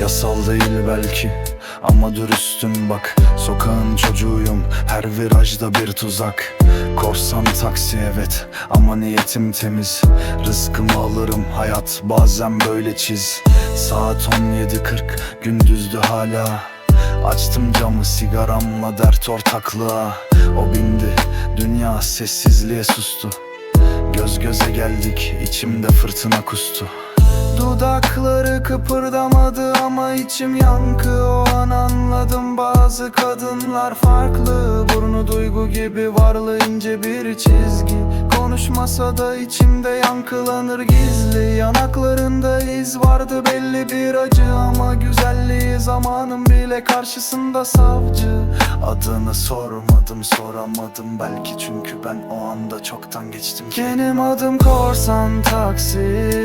Yasal değil belki ama dürüstüm bak. Sokağın çocuğuyum her virajda bir tuzak. Korsan taksi evet ama niyetim temiz. Rızkımı alırım hayat bazen böyle çiz. Saat 17.40 gündüzdü hala. Açtım camı sigaramla dert ortaklığa. O bindi dünya sessizliğe sustu. Göz göze geldik içimde fırtına kustu Dudakları kıpırdamadı ama içim yankı. O an anladım bazı kadınlar farklı. Burnu duygu gibi varlığı ince bir çizgi. Konuşmasa da içimde yankılanır gizli. Yanaklarında iz vardı belli bir acı Ama güzelliği zamanın bile karşısında savcı. Adını sormadım soramadım belki. Çünkü ben o anda çoktan geçtim Benim adım korsan taksi.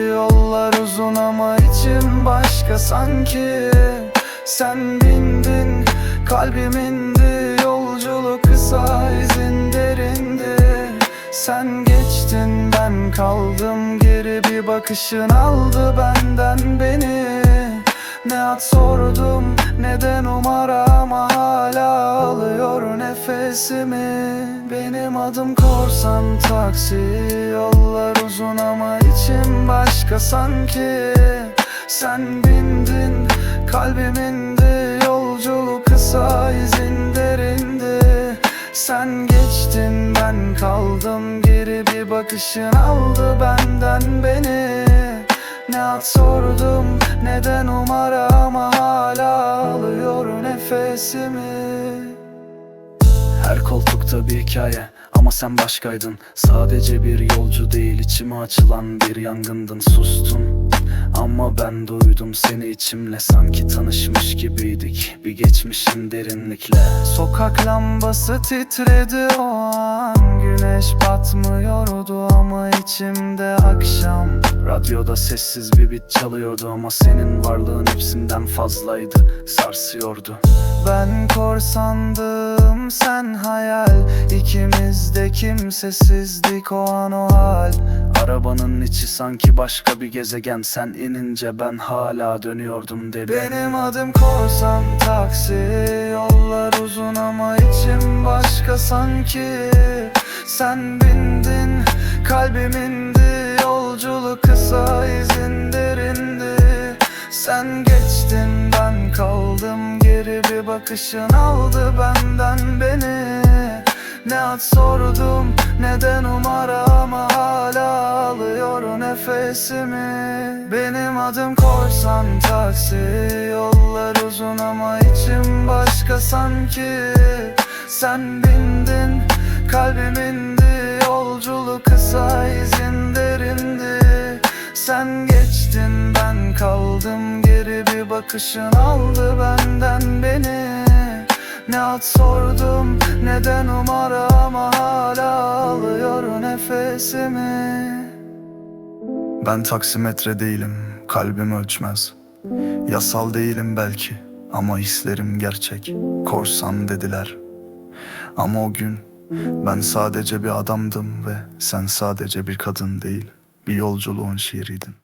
Yollar uzun ama içim başka sanki. Sen bindin kalbim indi. Yolculuk kısa izin derindi. Sen geçtin ben kaldım. Geri bir bakışın aldı benden beni ne at sordum neden numara ama hala alıyor nefesimi. Benim adım korsan taksi Yollar uzun ama içim başka sanki. Sen bindin kalbim indi Yolculuk kısa izin derindi. Sen geçtin ben kaldım Geri bir bakışın aldı benden beni ne at sordum neden numara ama hala alıyor nefesimi. Her koltukta bir hikaye ama sen başkaydın. Sadece bir yolcu değil içime açılan bir yangındın. Sustun ama ben duydum seni içimle. Sanki tanışmış gibiydik bir geçmişin derinlikle. Sokak lambası titredi o an Güneş batmıyordu içimde akşam Radyoda sessiz bir bit çalıyordu ama senin varlığın hepsinden fazlaydı Sarsıyordu. Ben korsandım sen hayal. İkimiz de kimsesizdik o an o hal. Arabanın içi sanki başka bir gezegen. Sen inince ben hala dönüyordum dedi Benim adım korsan taksi. Yollar uzun ama içim başka sanki. Sen bindin kalbim indi Yolculuk kısa izin derindi. Sen geçtin ben kaldım Geri bir bakışın aldı benden beni. Ne at sordum neden numara ama hala alıyor nefesimi. Benim adım korsan taksi Yollar uzun ama içim başka sanki. Sen bindin kalbim Geri bir bakışın aldı benden beni. Ne at sordum neden numara ama hala alıyor nefesimi. Ben taksimetre değilim kalbim ölçmez. Yasal değilim belki ama hislerim gerçek. Korsan dediler. Ama o gün ben sadece bir adamdım ve sen sadece bir kadın değil Bir yolculuğun şiiriydin